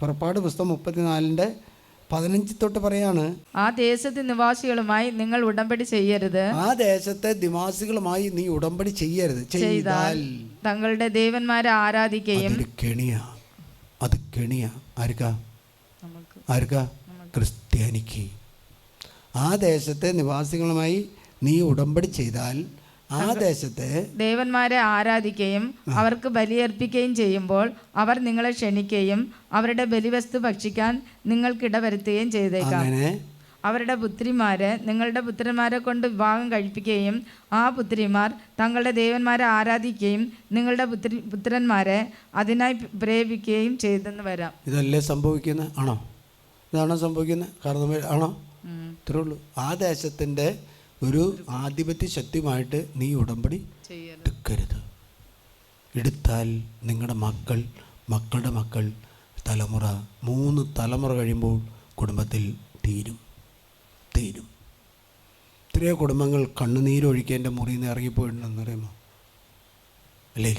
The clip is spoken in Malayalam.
പുറപ്പാട് പുസ്തകം മുപ്പത്തിനാലിന്റെ പതിനഞ്ച് തൊട്ട് പറയാണ് ആ ദേശത്തെ നിവാസികളുമായി നിങ്ങൾ ഉടമ്പടി ചെയ്യരുത്. ആ ദേശത്തെ നിവാസികളുമായി നീ ഉടമ്പടി ചെയ്യരുത്. ചെയ്താൽ തങ്ങളുടെ ദേവന്മാരെ ആരാധിക്കുകയും കെണിയാ അത് കെണിയാ. ആർക്കാ? ആർക്കാ? ക്രിസ്ത്യാനിക്ക്. ആ ദേശത്തെ നിവാസികളുമായി നീ ഉടമ്പടി ചെയ്താൽ ആ ദേശത്തെ ദേവന്മാരെ ആരാധിക്കുകയും അവർക്ക് ബലിയർപ്പിക്കുകയും ചെയ്യുമ്പോൾ അവർ നിങ്ങളെ ക്ഷണിക്കുകയും അവരുടെ ബലിവസ്തു ഭക്ഷിക്കാൻ നിങ്ങൾക്കിട വരുത്തുകയും ചെയ്തേക്കാം. അവരുടെ പുത്രിമാരെ നിങ്ങളുടെ പുത്രന്മാരെ കൊണ്ട് വിവാഹം കഴിപ്പിക്കുകയും ആ പുത്രിമാർ തങ്ങളുടെ ദേവന്മാരെ ആരാധിക്കുകയും നിങ്ങളുടെ പുത്രി പുത്രന്മാരെ അതിനായി പ്രേരിപ്പിക്കുകയും ചെയ്തെന്ന് വരാം. ഇതല്ലേ സംഭവിക്കുന്നത് ആണോ? ഇതാണോ സംഭവിക്കുന്നത് കാരണം ആണോ? ഇത്രേ ഉള്ളൂ. ആ ദേശത്തിന്റെ ഒരു ആധിപത്യ ശക്തിയുമായിട്ട് നീ ഉടമ്പടി എടുക്കരുത്. എടുത്താൽ നിങ്ങളുടെ മക്കൾ മക്കളുടെ മക്കൾ തലമുറ മൂന്ന് തലമുറ കഴിയുമ്പോൾ കുടുംബത്തിൽ തീരും. തീരും. ഇത്രയോ കുടുംബങ്ങൾ കണ്ണുനീരൊഴിക്കേന്റെ മുറിയിൽ നിന്ന് ഇറങ്ങിപ്പോയിട്ടുണ്ടെന്ന് പറയുമോ അല്ലേ